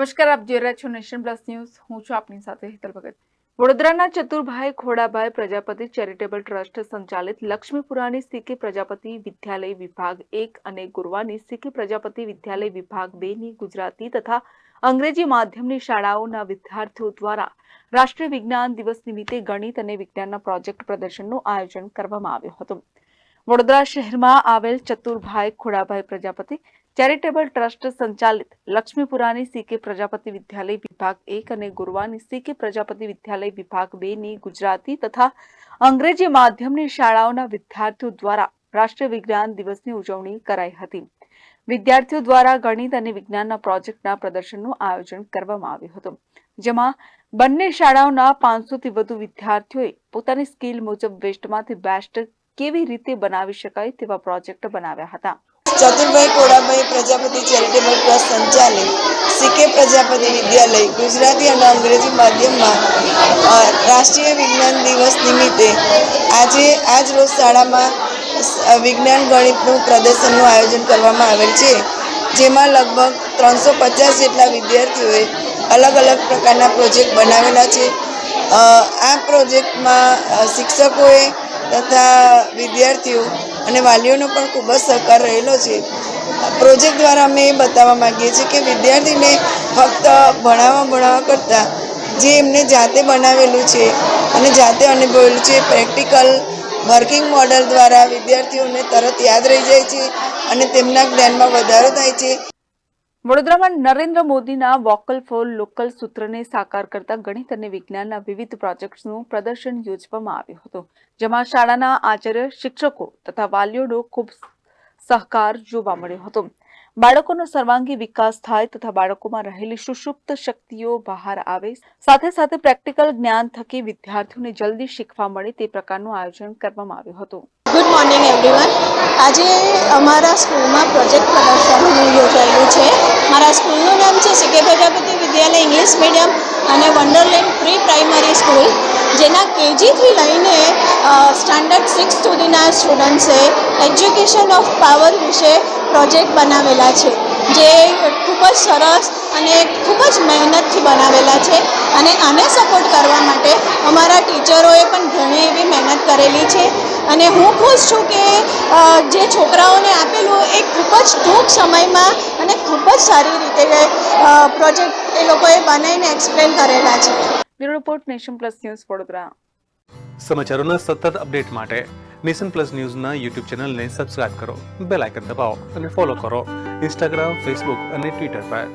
નમસ્કાર, આપ જોઈ રહ્યા છો નેશન પ્લસ ન્યૂઝ. હું છું આપની સાથે હિતલ ભગત. વડોદરાના ચતુરભાઈ ખોડાભાઈ પ્રજાપતિ ચેરિટેબલ ટ્રસ્ટ સંચાલિત લક્ષ્મીપુરાની સીકે પ્રજાપતિ વિદ્યાલય વિભાગ એક અને ગુરવાની સીકે પ્રજાપતિ વિદ્યાલય વિભાગ બે ની ગુજરાતી તથા અંગ્રેજી માધ્યમની શાળાઓના વિદ્યાર્થીઓ દ્વારા રાષ્ટ્રીય વિજ્ઞાન દિવસ નિમિત્તે ગણિત અને વિજ્ઞાનના પ્રોજેક્ટ પ્રદર્શનનું આયોજન કરવામાં આવ્યું હતું. વડોદરા શહેરમાં આવેલ ચતુરભાઈ ખોડાભાઈ પ્રજાપતિ ચેરિટેબલ ટ્રસ્ટ સંચાલિત લક્ષ્મીપુરાની સીકે પ્રજાપતિ વિદ્યાલય વિભાગ એક અને ગુરવાની સીકે પ્રજાપતિ વિદ્યાલય વિભાગ બે ની ગુજરાતી તથા અંગ્રેજી માધ્યમની શાળાઓના વિદ્યાર્થીઓ દ્વારા રાષ્ટ્રીય વિજ્ઞાન દિવસની ઉજવણી કરાઈ હતી. વિદ્યાર્થીઓ દ્વારા ગણિત અને વિજ્ઞાનના પ્રોજેક્ટના પ્રદર્શનનું આયોજન કરવામાં આવ્યું હતું. જેમાં બંને શાળાઓના પાંચસોથી વધુ વિદ્યાર્થીઓએ પોતાની સ્કિલ મુજબ વેસ્ટમાંથી બેસ્ટ કેવી રીતે બનાવી શકાય તેવા પ્રોજેક્ટ બનાવ્યા હતા. ચતુરભાઈ કોડાભાઈ પ્રજાપતિ ચેરિટેબલ ટ્રસ્ટ સંચાલિત સીકે પ્રજાપતિ વિદ્યાલય ગુજરાતી અને અંગ્રેજી માધ્યમમાં રાષ્ટ્રીય વિજ્ઞાન દિવસ નિમિત્તે આજે, આજ રોજ શાળામાં વિજ્ઞાન ગણિતનું પ્રદર્શનનું આયોજન કરવામાં આવેલ છે, જેમાં લગભગ ત્રણસો પચાસ જેટલા વિદ્યાર્થીઓએ અલગ અલગ પ્રકારના પ્રોજેક્ટ બનાવેલા છે. આ પ્રોજેક્ટમાં શિક્ષકોએ તથા વિદ્યાર્થીઓ અને વાલીઓનો પણ ખૂબ જ સહકાર રહેલો છે. પ્રોજેક્ટ દ્વારા અમે એ બતાવવા માગીએ છીએ કે વિદ્યાર્થીને ફક્ત ભણાવવા ભણાવવા કરતાં જે એમને જાતે બનાવેલું છે અને જાતે અનુભવેલું છે, પ્રેક્ટિકલ વર્કિંગ મોડલ દ્વારા વિદ્યાર્થીઓને તરત યાદ રહી જાય છે અને તેમના જ્ઞાનમાં વધારો થાય છે. વડોદરામાં નરેન્દ્ર મોદીના વોકલ ફોર લોકલ સૂત્રને સાકાર કરતા ગણિત અને વિજ્ઞાનના વિવિધ પ્રોજેક્ટ્સનું પ્રદર્શન યોજવામાં આવ્યું હતું, જેમાં શાળાના આચાર્ય, શિક્ષકો તથા વાલીઓનો ખૂબ સહકાર જોવા મળ્યો હતો. બાળકોનો સર્વાંગી વિકાસ થાય તથા બાળકોમાં રહેલી સુષુપ્ત શક્તિઓ બહાર આવે, સાથે સાથે પ્રેક્ટિકલ જ્ઞાન થકી વિદ્યાર્થીઓને જલ્દી શીખવા મળે તે પ્રકારનું આયોજન કરવામાં આવ્યું હતું. ગુડ મોર્નિંગ એવરીવન આજે અમારા સ્કૂલમાં પ્રોજેક્ટ પ્રદર્શન યોજાયેલું છે. મારા સ્કૂલનું નામ છે CK Prajapati Vidyalaya English medium અને વન્ડરલેન્ડ પ્રી પ્રાઇમરી સ્કૂલ, જેના કેજીથી લઈને સ્ટાન્ડર્ડ સિક્સ સુધીના સ્ટુડન્ટ્સે એજ્યુકેશન ઓફ પાવર વિશે પ્રોજેક્ટ બનાવેલા છે, જે ખૂબ જ સરસ અને ખૂબ જ મહેનતથી બનાવેલા છે અને આને સપોર્ટ કરવા માટે અમારા ટીચરોએ પણ ઘણી એવી મહેનત કરેલી છે. અને હું ખુશ છું કે જે છોકરાઓને આપેલું એ ખૂબ જ ટૂંક સમયમાં અને ખૂબ જ સારી રીતે પ્રોજેક્ટ એ લોકોએ બનાવીને એક્સપ્લેન કરેલા છે. Bureau report Nation Plus News Vadodara. સમાચારોના સતત અપડેટ માટે નેશન પ્લસ ન્યૂઝના યુટ્યુબ ચેનલને સબસ્ક્રાઇબ કરો બેલ આઇકન દબાવો અને ફોલો કરો ઇન્સ્ટાગ્રામ ફેસબુક અને ટ્વિટર પર.